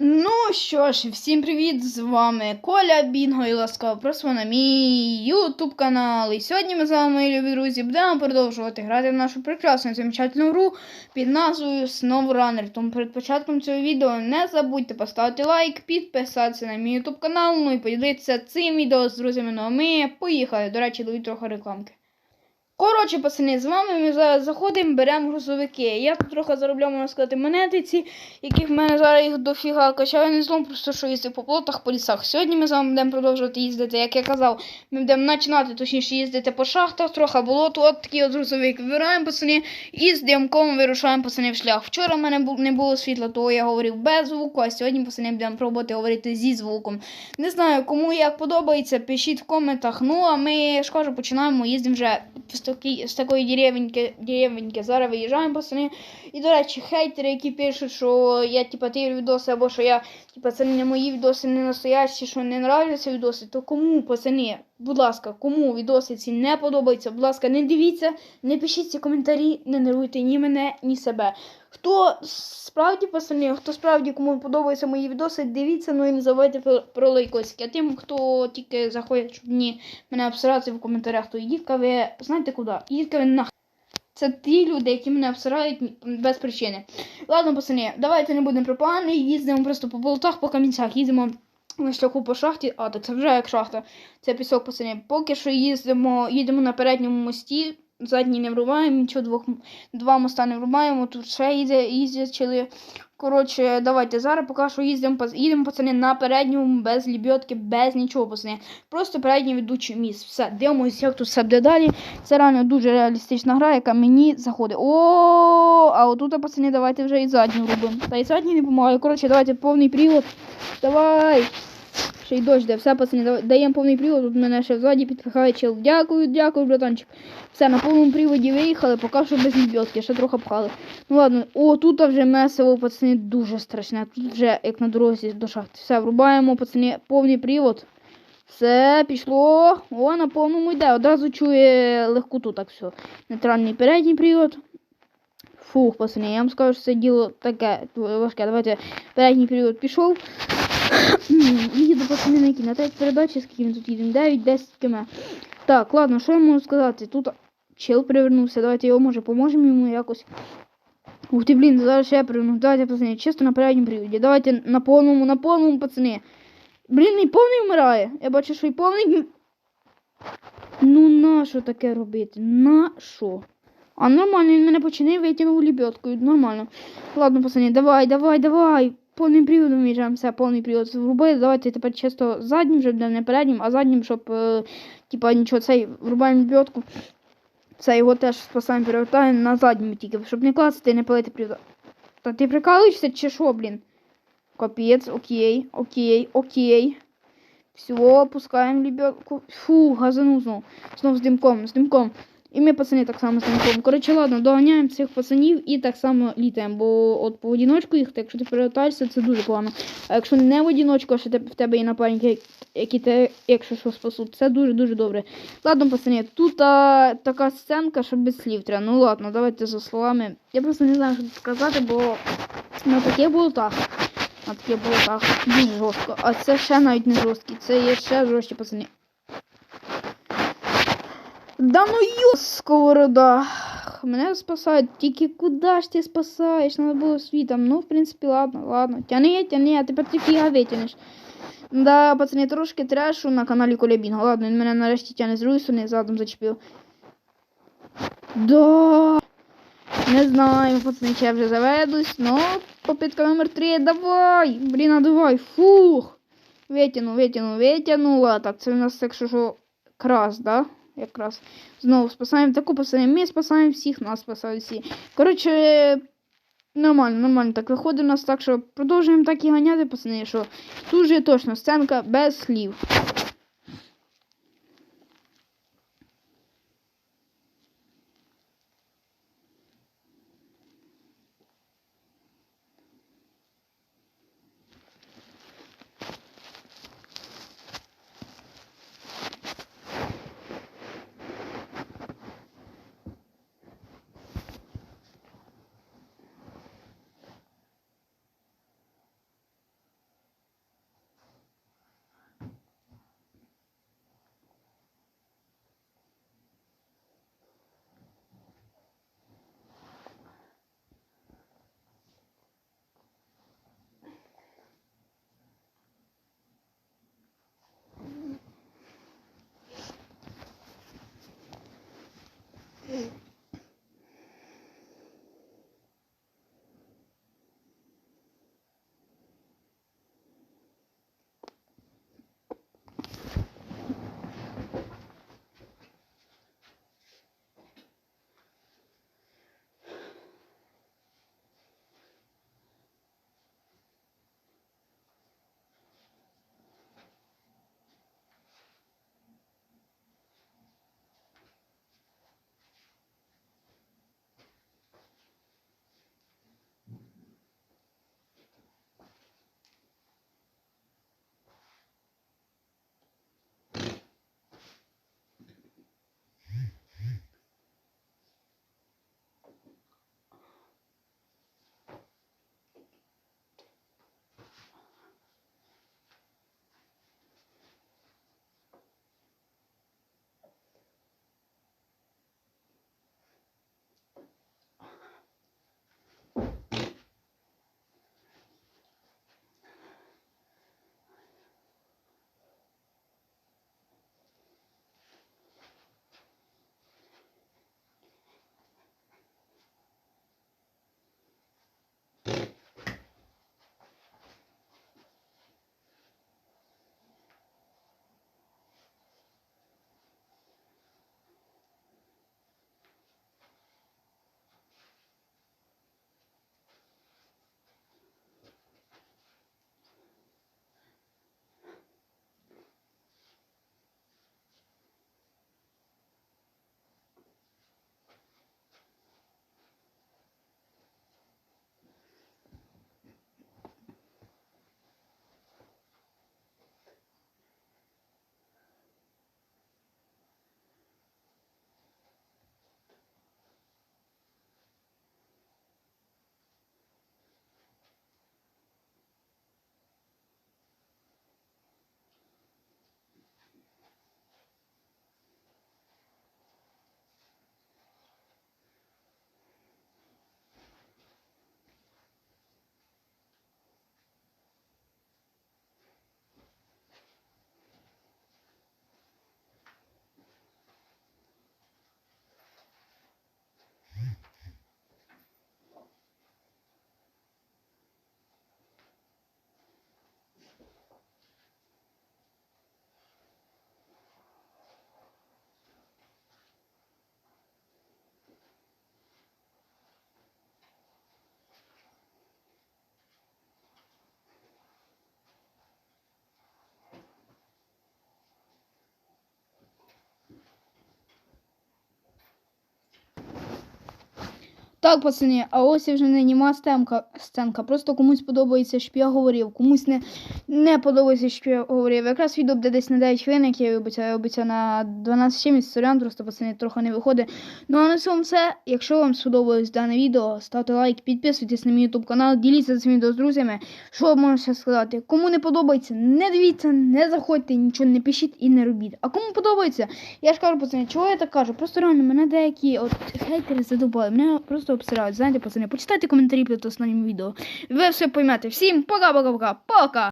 Ну що ж, всім привіт! З вами Коля Бінго і ласкаво просимо на мій ютуб канал. І сьогодні ми з вами, мої любі друзі, будемо продовжувати грати в нашу прекрасну замечательну гру під назвою SnowRunner. Тому перед початком цього відео не забудьте поставити лайк, підписатися на мій ютуб канал, ну і поділитися цим відео з друзями. Ну а ми поїхали. До речі, даю трохи рекламки. Коротше, пацани, з вами ми зараз заходимо, беремо грузовики. Я тут трохи заробляв, можна сказати, монетиці, яких в мене зараз їх дофіга качаю не злом, просто що їздив по плотах, по лісах. Сьогодні ми з вами будемо продовжувати їздити, як я казав, ми будемо починати, точніше, їздити по шахтах, трохи болоту, от такий от грузовик вибираємо, пацани, і з дімком вирушаємо пацани в шлях. Вчора в мене не було світла, то я говорив без звуку, а сьогодні пацани будемо пробувати говорити зі звуком. Не знаю, кому як подобається, пишіть в коментах. Ну, а ми ж кажу, починаємо, їздимо вже з, такої, з такої деревеньки, деревеньки. Зараз виїжджаємо, пацани. І, до речі, хейтери, які пишуть, що я типа ті відоси, або що я, типа, це не мої відоси, не настоящі, що не нравляться відоси, то кому, пацани, будь ласка, кому відоси ці не подобаються, будь ласка, не дивіться, не пишіть ці коментарі, не нервуйте ні мене, ні себе. Хто справді пацани, хто справді кому подобаються мої відоси, дивіться, ну і не забувайте про, лайкосики. А тим, хто тільки заходить, щоб мені мене обсирати в коментарях, то їдька ви, знаєте куди? Їдька ви нахуй. Це ті люди, які мене обсирають без причини. Ладно, пацани, давайте не будемо про плани, їздимо просто по болотах, по камінцях, їздимо на шляху по шахті. А, так це вже як шахта. Це пісок, пацани. Поки що їздимо, їдемо на передньому мості, задній не врубаємо, нічого двох, два моста не врубаємо, тут ще їздять. Коротше, давайте зараз поки що їздимо, їдемо, пацани, на передньому, без лібьотки, без нічого, пацани. Просто передній ведучий міст. Все, дивимося, як тут все буде далі. Це реально дуже реалістична гра, яка мені заходить. О, а отут, пацани, давайте вже і задню робимо. Та і задній не допомагає. Коротше, давайте повний привод. Давай. Ще й дощ де. Все, пацани, даємо повний привод. Тут мене ще ззаді підпихає чел. Дякую, дякую, братанчик. Все, на повному приводі виїхали, поки що без лебедки, ще трохи пхали. Ну ладно, о, тут вже месиво, пацани, дуже страшне. Тут вже як на дорозі до шахти. Все, врубаємо, пацани, повний привод. Все, пішло. О, на повному йде. Одразу чує легкоту, так все. Нейтральний передній привод. Фух, пацани, я вам скажу, що це діло таке важке. Давайте передній привод пішов. Їду пацани на на третій передачі, скільки він тут їдемо? 9-10 км. Так, ладно, що я можу сказати? Тут чел привернувся, давайте його може поможемо йому якось. Ух ти, блін, зараз ще я привернув. Давайте, пацани, чисто на передньому приводі. Давайте на повному, на повному, пацани. Блін, і повний вмирає. Я бачу, що і повний. Ну на що таке робити? На що? А нормально, він мене починив витягнув лебедкою. Нормально. Ладно, пацани, давай, давай, давай. Повним приводом в'їжджаємо, все, повний привод врубили. Давайте тепер чисто заднім, вже не переднім, а заднім, щоб, е, типа, нічого, цей врубаємо лебедку. Це його теж спасаємо, перевертаємо на задньому тільки, щоб не класти не палити привод. Та ти прикалуєшся чи що, блін? Капець, окей, окей, окей. Все, опускаємо лебедку. Фу, газанув знов. Знов з димком, з димком. І ми, пацани, так само з. Коротше, ладно, доганяємо цих пацанів і так само літаємо. Бо от по одіночку їх, якщо ти перевертаєшся, це дуже погано. А якщо не в одіночку, а ще в тебе є напарники, які те, якщо що спасуть, це дуже-дуже добре. Ладно, пацани, тут а, така сценка, що без слів треба. Ну ладно, давайте за словами. Я просто не знаю, що тут сказати, бо на таких болотах. На таких болотах дуже жорстко. А це ще навіть не жорсткі, це є ще жорсткі, пацани. Да ну ё, сковорода. Мене спасають. Тільки куди ж ти спасаєш? Надо було світом. Ну, в принципі, ладно, ладно. Тяни, тяни, а тепер ти фіга витягнеш. Да, пацани, трошки трешу на каналі Колябінга. Ладно, він мене нарешті тяне з другої сторони, задом зачепив. Да. Не знаю, пацани, чи я вже заведусь, но попитка номер три, давай! Блін, а давай, фух! Витягну, витягну, витягнула. Так, це у нас, якщо що, крас, да? Якраз. Знову спасаємо таку спасаємо Ми спасаємо всіх, нас спасають всі. Коротше, нормально, нормально так виходить у нас так, що продовжуємо так і ганяти, пацани, що дуже точно сценка без слів. Mm. Так, пацани, а ось і вже не німа стемка, сценка. Просто комусь подобається, щоб я говорив, комусь не, не подобається, щоб я говорив. Якраз відео буде десь на 9 хвилин, як я обіцяю, обіцяю на 12 чимось, сорян, просто пацани трохи не виходить. Ну а на цьому все. Якщо вам сподобалось дане відео, ставте лайк, підписуйтесь на мій YouTube канал, діліться цим відео з друзями. Що можна ще сказати? Кому не подобається, не дивіться, не заходьте, нічого не пишіть і не робіть. А кому подобається, я ж кажу, пацани, чого я так кажу? Просто реально мене деякі от хейтери задобали, мене просто обсирають. Знаєте, пацани, почитайте коментарі під основним відео. Ви все поймете. Всім пока-пока-пока. Пока!